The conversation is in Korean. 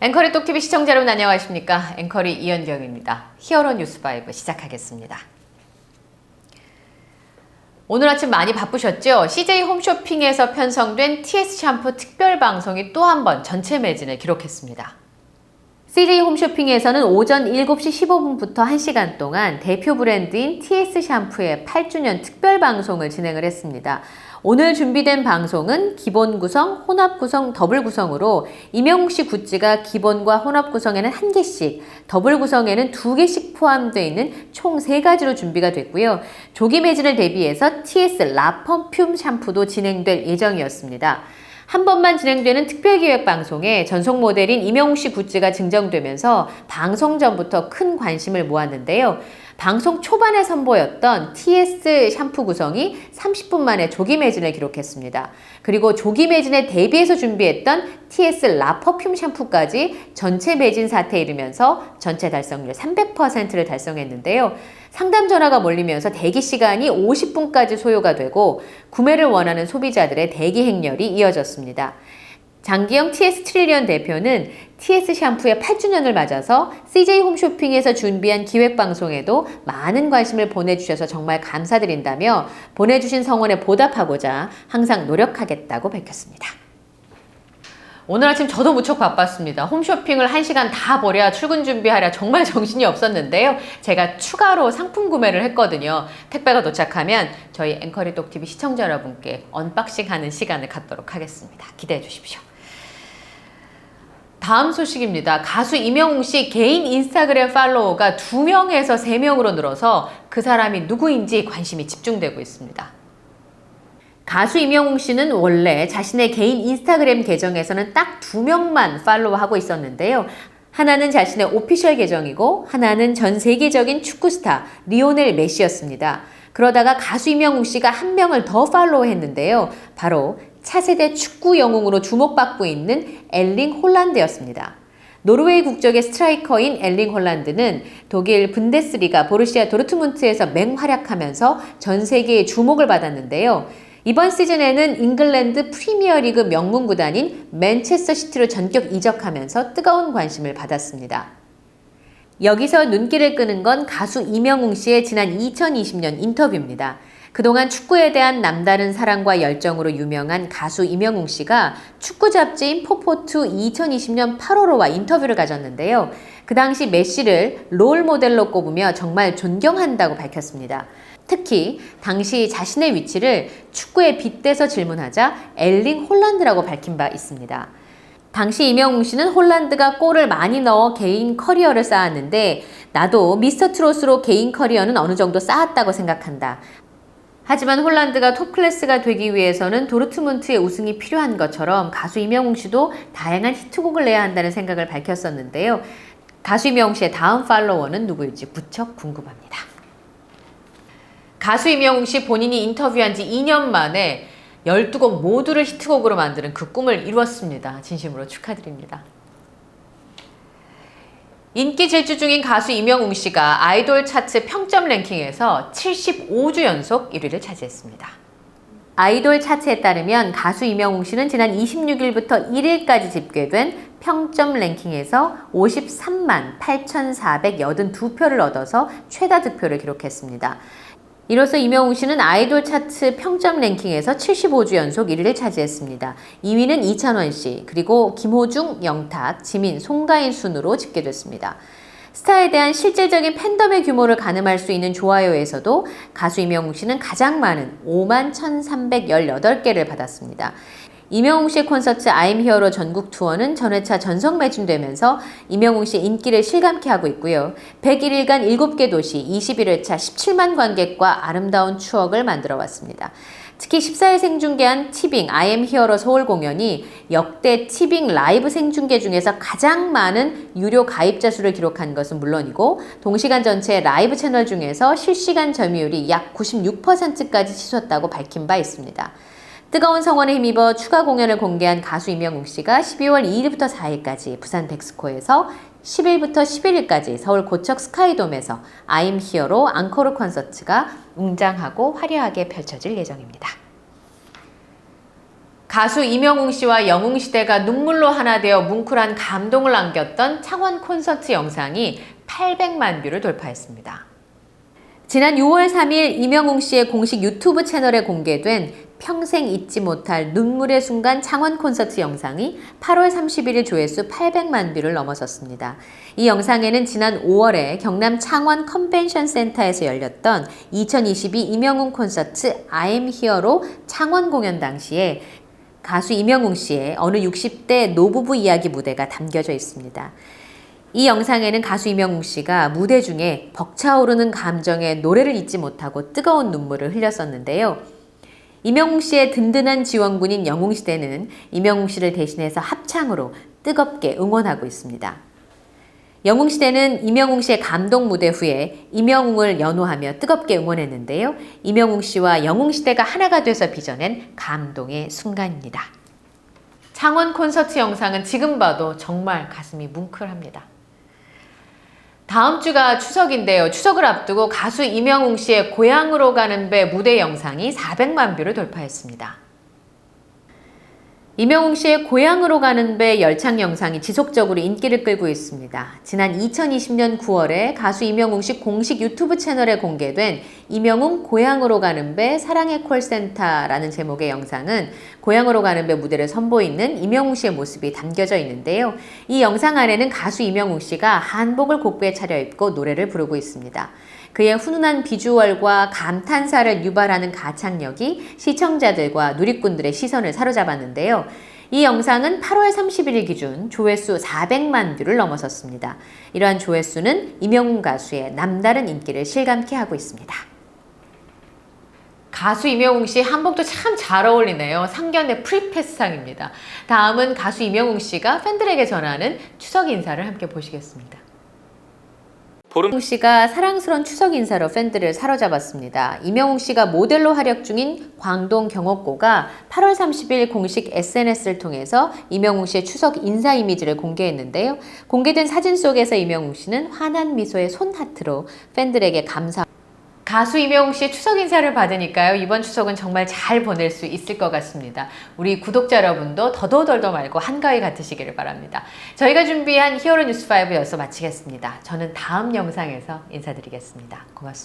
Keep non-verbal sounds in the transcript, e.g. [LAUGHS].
앵커리 똑TV 시청자 여러분 안녕하십니까? 앵커리 이현경입니다. 히어로 뉴스5 시작하겠습니다. 오늘 아침 많이 바쁘셨죠? CJ 홈쇼핑에서 편성된 TS 샴푸 특별 방송이 또 한 번 전체 매진을 기록했습니다. CJ 홈쇼핑에서는 오전 7시 15분부터 1시간 동안 대표 브랜드인 TS 샴푸의 8주년 특별 방송을 진행을 했습니다. 오늘 준비된 방송은 기본 구성, 혼합 구성, 더블 구성으로 이명웅 씨 굿즈가 기본과 혼합 구성에는 한 개씩, 더블 구성에는 두 개씩 포함되어 있는 총 세 가지로 준비가 됐고요. 조기 매진을 대비해서 TS 라펌 퓸 샴푸도 진행될 예정이었습니다. 한 번만 진행되는 특별기획 방송에 전속 모델인 이명웅 씨 굿즈가 증정되면서 방송 전부터 큰 관심을 모았는데요. 방송 초반에 선보였던 TS 샴푸 구성이 30분 만에 조기 매진을 기록했습니다. 그리고 조기 매진에 대비해서 준비했던 TS 라 퍼퓸 샴푸까지 전체 매진 사태에 이르면서 전체 달성률 300%를 달성했는데요. 상담 전화가 몰리면서 대기 시간이 50분까지 소요가 되고 구매를 원하는 소비자들의 대기 행렬이 이어졌습니다. 장기영 TS 트릴리언 대표는 TS 샴푸의 8주년을 맞아서 CJ 홈쇼핑에서 준비한 기획방송에도 많은 관심을 보내주셔서 정말 감사드린다며 보내주신 성원에 보답하고자 항상 노력하겠다고 밝혔습니다. 오늘 아침 저도 무척 바빴습니다. 홈쇼핑을 1시간 다 보랴 출근 준비하랴 정말 [LAUGHS] 정신이 없었는데요. 제가 추가로 상품 구매를 했거든요. 택배가 도착하면 저희 앵커리 똑TV 시청자 여러분께 언박싱 하는 시간을 갖도록 하겠습니다. 기대해 주십시오. 다음 소식입니다. 가수 이명웅 씨 개인 인스타그램 팔로워가 2명에서 3명으로 늘어서 그 사람이 누구인지 관심이 집중되고 있습니다. 가수 이명웅 씨는 원래 자신의 개인 인스타그램 계정에서는 딱 두 명만 팔로우하고 있었는데요. 하나는 자신의 오피셜 계정이고 하나는 전 세계적인 축구 스타 리오넬 메시였습니다. 그러다가 가수 이명웅 씨가 한 명을 더 팔로우했는데요. 바로 차세대 축구 영웅으로 주목받고 있는 엘링 홀란드였습니다. 노르웨이 국적의 스트라이커인 엘링 홀란드는 독일 분데스리가 보르시아 도르트문트에서 맹활약하면서 전 세계의 주목을 받았는데요. 이번 시즌에는 잉글랜드 프리미어리그 명문 구단인 맨체스터 시티로 전격 이적하면서 뜨거운 관심을 받았습니다. 여기서 눈길을 끄는 건 가수 이명웅 씨의 지난 2020년 인터뷰입니다. 그동안 축구에 대한 남다른 사랑과 열정으로 유명한 가수 이명웅 씨가 축구 잡지인 포포투 2020년 8월호와 인터뷰를 가졌는데요. 그 당시 메시를 롤 모델로 꼽으며 정말 존경한다고 밝혔습니다. 특히 당시 자신의 위치를 축구에 빗대서 질문하자 엘링 홀란드라고 밝힌 바 있습니다. 당시 이명웅 씨는 홀란드가 골을 많이 넣어 개인 커리어를 쌓았는데 나도 미스터 트롯으로 개인 커리어는 어느 정도 쌓았다고 생각한다. 하지만 홀란드가 톱 클래스가 되기 위해서는 도르트문트의 우승이 필요한 것처럼 가수 이명웅 씨도 다양한 히트곡을 내야 한다는 생각을 밝혔었는데요. 가수 이명웅 씨의 다음 팔로워는 누구일지 무척 궁금합니다. 가수 임영웅 씨 본인이 인터뷰한 지 2년 만에 12곡 모두를 히트곡으로 만드는 그 꿈을 이루었습니다. 진심으로 축하드립니다. 인기 질주 중인 가수 임영웅 씨가 아이돌 차트 평점 랭킹에서 75주 연속 1위를 차지했습니다. 아이돌 차트에 따르면 가수 임영웅 씨는 지난 26일부터 1일까지 집계된 평점 랭킹에서 53만 8,482표를 얻어서 최다 득표를 기록했습니다. 이로써 이명웅 씨는 아이돌 차트 평점 랭킹에서 75주 연속 1위를 차지했습니다. 2위는 이찬원 씨, 그리고 김호중, 영탁, 지민, 송가인 순으로 집계됐습니다. 스타에 대한 실질적인 팬덤의 규모를 가늠할 수 있는 좋아요에서도 가수 이명웅 씨는 가장 많은 5만 1,318개를 받았습니다. 이명웅 씨의 콘서트 아임 히어로 전국 투어는 전회차 전석 매진되면서 이명웅 씨의 인기를 실감케 하고 있고요. 101일간 7개 도시 21회차 17만 관객과 아름다운 추억을 만들어 왔습니다. 특히 14일 생중계한 티빙 아임 히어로 서울 공연이 역대 티빙 라이브 생중계 중에서 가장 많은 유료 가입자 수를 기록한 것은 물론이고 동시간 전체 라이브 채널 중에서 실시간 점유율이 약 96%까지 치솟다고 밝힌 바 있습니다. 뜨거운 성원에 힘입어 추가 공연을 공개한 가수 이명웅 씨가 12월 2일부터 4일까지 부산 덱스코에서 10일부터 11일까지 서울 고척 스카이돔에서 아임 히어로 앙코르 콘서트가 웅장하고 화려하게 펼쳐질 예정입니다. 가수 이명웅 씨와 영웅 시대가 눈물로 하나 되어 뭉클한 감동을 안겼던 창원 콘서트 영상이 800만 뷰를 돌파했습니다. 지난 6월 3일 이명웅 씨의 공식 유튜브 채널에 공개된 평생 잊지 못할 눈물의 순간 창원 콘서트 영상이 8월 31일 조회수 800만 뷰를 넘어섰습니다. 이 영상에는 지난 5월에 경남 창원 컨벤션 센터에서 열렸던 2022 이명웅 콘서트 I'm Here로 창원 공연 당시에 가수 이명웅 씨의 어느 60대 노부부 이야기 무대가 담겨져 있습니다. 이 영상에는 가수 이명웅 씨가 무대 중에 벅차오르는 감정에 노래를 잊지 못하고 뜨거운 눈물을 흘렸었는데요. 이명웅 씨의 든든한 지원군인 영웅시대는 이명웅 씨를 대신해서 합창으로 뜨겁게 응원하고 있습니다. 영웅시대는 이명웅 씨의 감동 무대 후에 이명웅을 연호하며 뜨겁게 응원했는데요. 이명웅 씨와 영웅시대가 하나가 돼서 빚어낸 감동의 순간입니다. 창원 콘서트 영상은 지금 봐도 정말 가슴이 뭉클합니다. 다음 주가 추석인데요. 추석을 앞두고 가수 이명웅 씨의 고향으로 가는 배 무대 영상이 400만 뷰를 돌파했습니다. 이명웅 씨의 고향으로 가는 배 열창 영상이 지속적으로 인기를 끌고 있습니다. 지난 2020년 9월에 가수 이명웅 씨 공식 유튜브 채널에 공개된 이명웅 고향으로 가는 배 사랑의 콜센터라는 제목의 영상은 고향으로 가는 배 무대를 선보이는 이명웅 씨의 모습이 담겨져 있는데요. 이 영상 안에는 가수 이명웅 씨가 한복을 곱게 차려입고 노래를 부르고 있습니다. 그의 훈훈한 비주얼과 감탄사를 유발하는 가창력이 시청자들과 누리꾼들의 시선을 사로잡았는데요. 이 영상은 8월 31일 기준 조회수 400만 뷰를 넘어섰습니다. 이러한 조회수는 이명웅 가수의 남다른 인기를 실감케 하고 있습니다. 가수 이명웅 씨 한복도 참 잘 어울리네요. 상견례 프리패스상입니다. 다음은 가수 이명웅 씨가 팬들에게 전하는 추석 인사를 함께 보시겠습니다. 보름 씨가 사랑스러운 추석 인사로 팬들을 사로잡았습니다. 이명웅 씨가 모델로 활약 중인 광동 경옥고가 8월 30일 공식 SNS를 통해서 이명웅 씨의 추석 인사 이미지를 공개했는데요. 공개된 사진 속에서 이명웅 씨는 환한 미소의 손 하트로 팬들에게 감사 가수 이명웅 씨의 추석 인사를 받으니까요. 이번 추석은 정말 잘 보낼 수 있을 것 같습니다. 우리 구독자 여러분도 더더덜더 말고 한가위 같으시기를 바랍니다. 저희가 준비한 히어로 뉴스 5 여기서 마치겠습니다. 저는 다음 영상에서 인사드리겠습니다. 고맙습니다.